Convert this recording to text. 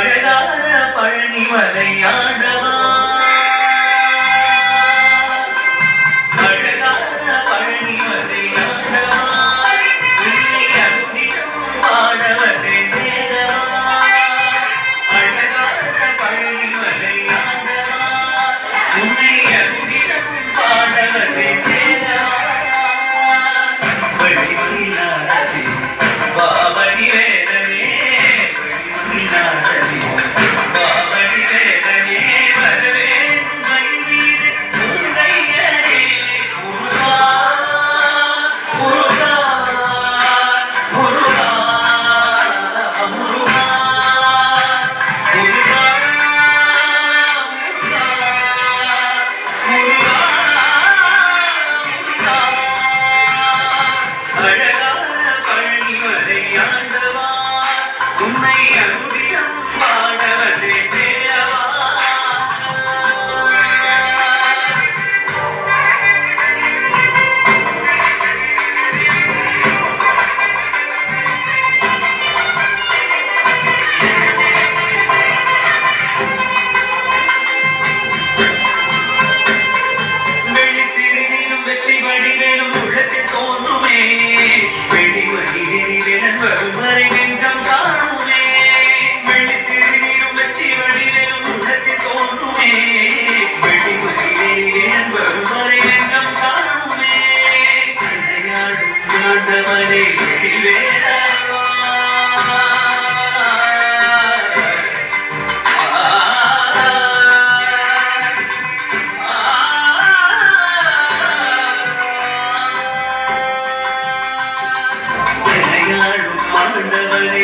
அழகான பழனி மலையாடவா 很认真 Yeah.